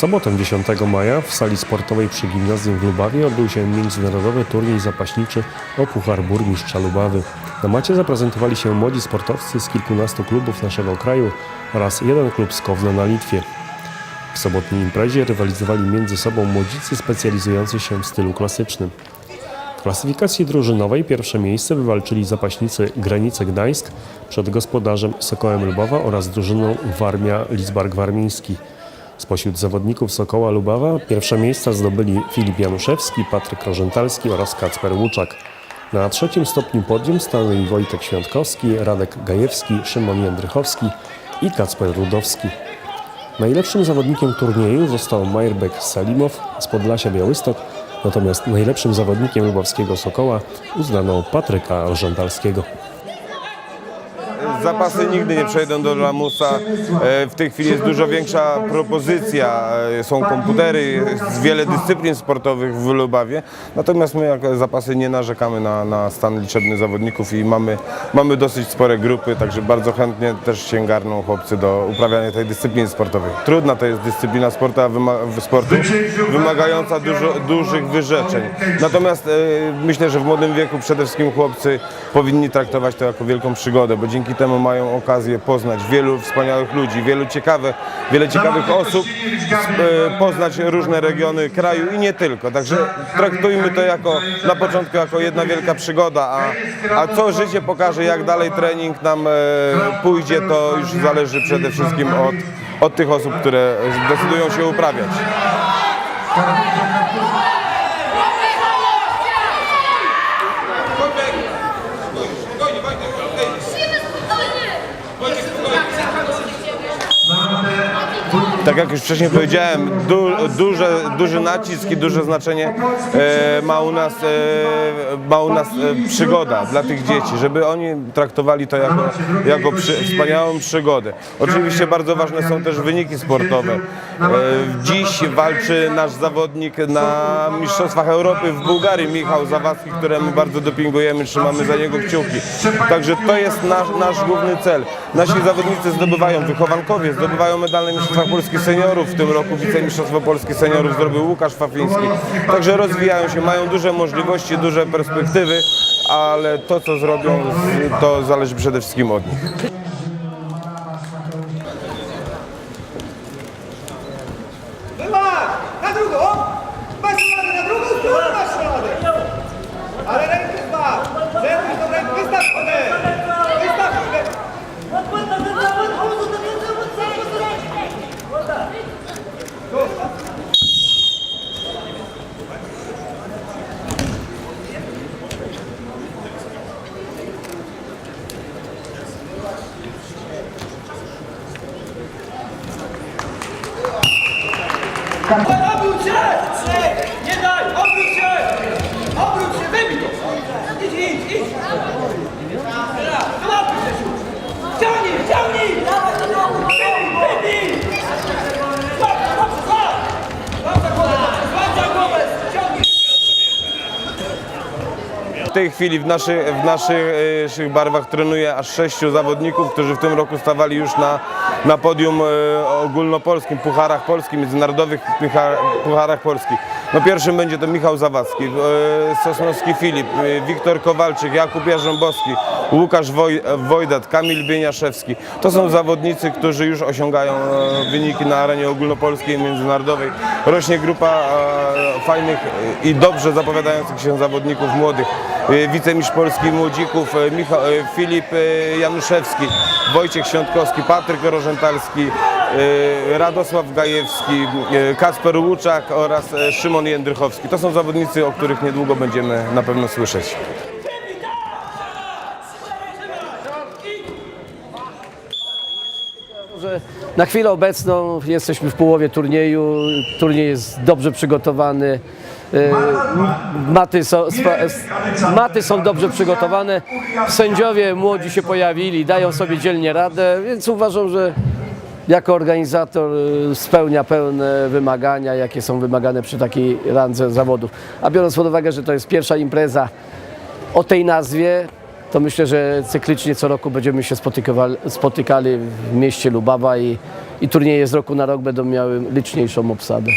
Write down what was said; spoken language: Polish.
sobotę 10 maja w sali sportowej przy gimnazjum w Lubawie odbył się międzynarodowy turniej zapaśniczy o Puchar Burmistrza Lubawy. Na macie zaprezentowali się młodzi sportowcy z kilkunastu klubów naszego kraju oraz jeden klub z Kowna na Litwie. W sobotniej imprezie rywalizowali między sobą młodzicy specjalizujący się w stylu klasycznym. W klasyfikacji drużynowej pierwsze miejsce wywalczyli zapaśnicy Granice Gdańsk przed gospodarzem Sokołem Lubawa oraz drużyną Warmia Lidzbark Warmiński. Spośród zawodników Sokoła Lubawa pierwsze miejsca zdobyli Filip Januszewski, Patryk Rożentalski oraz Kacper Łuczak. Na trzecim stopniu podium stanęli Wojtek Świątkowski, Radek Gajewski, Szymon Jędrychowski i Kacper Rudowski. Najlepszym zawodnikiem turnieju został Majerbek Salimow z Podlasia Białystok, natomiast najlepszym zawodnikiem lubawskiego Sokoła uznano Patryka Rożentalskiego. Zapasy nigdy nie przejdą do lamusa. E, W tej chwili jest dużo większa propozycja. E, Są komputery, jest wiele dyscyplin sportowych w Lubawie. Natomiast my jako zapasy nie narzekamy na, na stan liczebny zawodników i mamy, mamy dosyć spore grupy, także bardzo chętnie też się garną chłopcy do uprawiania tej dyscypliny sportowej. Trudna to jest dyscyplina sportu, wyma- sportu wymagająca dużo, dużych wyrzeczeń. Natomiast e, myślę, że w młodym wieku przede wszystkim chłopcy powinni traktować to jako wielką przygodę, bo dzięki temu mają okazję poznać wielu wspaniałych ludzi, wielu ciekawych, wiele ciekawych osób, e, poznać różne regiony kraju i nie tylko. Także traktujmy to jako na początku jako jedna wielka przygoda, a, a co życie pokaże, jak dalej trening nam e, pójdzie, to już zależy przede wszystkim od, od tych osób, które decydują się uprawiać. Tak jak już wcześniej powiedziałem, du, duże, duży nacisk i duże znaczenie e, ma u nas, e, ma u nas e, przygoda dla tych dzieci, żeby oni traktowali to jako, jako przy, wspaniałą przygodę. Oczywiście bardzo ważne są też wyniki sportowe. E, dziś walczy nasz zawodnik na Mistrzostwach Europy w Bułgarii, Michał Zawadzki, któremu bardzo dopingujemy, trzymamy za niego kciuki. Także to jest nasz, nasz główny cel. Nasi zawodnicy zdobywają, wychowankowie zdobywają medale Mistrzostwa Polski Seniorów. W tym roku wicemistrzostwo Polski Seniorów zdobył Łukasz Fafiński. Także rozwijają się, mają duże możliwości, duże perspektywy, ale to co zrobią, to zależy przede wszystkim od nich. Obróć się! Nie daj! Obróć się! Obróć się! Wybij to! W tej chwili w, naszy, w naszych e, barwach trenuje aż sześciu zawodników, którzy w tym roku stawali już na, na podium e, ogólnopolskim, pucharach polskich, międzynarodowych puchar, pucharach polskich. No pierwszym będzie to Michał Zawadzki, e, Sosnowski Filip, Wiktor Kowalczyk, Jakub Jarząbowski, Łukasz Woj, Wojdat, Kamil Bieniaszewski. To są zawodnicy, którzy już osiągają e, wyniki na arenie ogólnopolskiej i międzynarodowej. Rośnie grupa e, fajnych i dobrze zapowiadających się zawodników młodych. E, Wicemistrz Polski Młodzików Michał, Filip Januszewski, Wojciech Świątkowski, Patryk Rożentalski, Radosław Gajewski, Kasper Łuczak oraz Szymon Jędrychowski. To są zawodnicy, o których niedługo będziemy na pewno słyszeć. że na chwilę obecną jesteśmy w połowie turnieju. Turniej jest dobrze przygotowany. E, Maty są, maty są dobrze przygotowane. Sędziowie młodzi się pojawili, dają sobie dzielnie radę, więc uważam, że jako organizator e, spełnia pełne wymagania, jakie są wymagane przy takiej randze zawodów. A biorąc pod uwagę, że to jest pierwsza impreza o tej nazwie, to myślę, że cyklicznie co roku będziemy się spotykali, w mieście Lubawa i, i turnieje z roku na rok będą miały liczniejszą obsadę.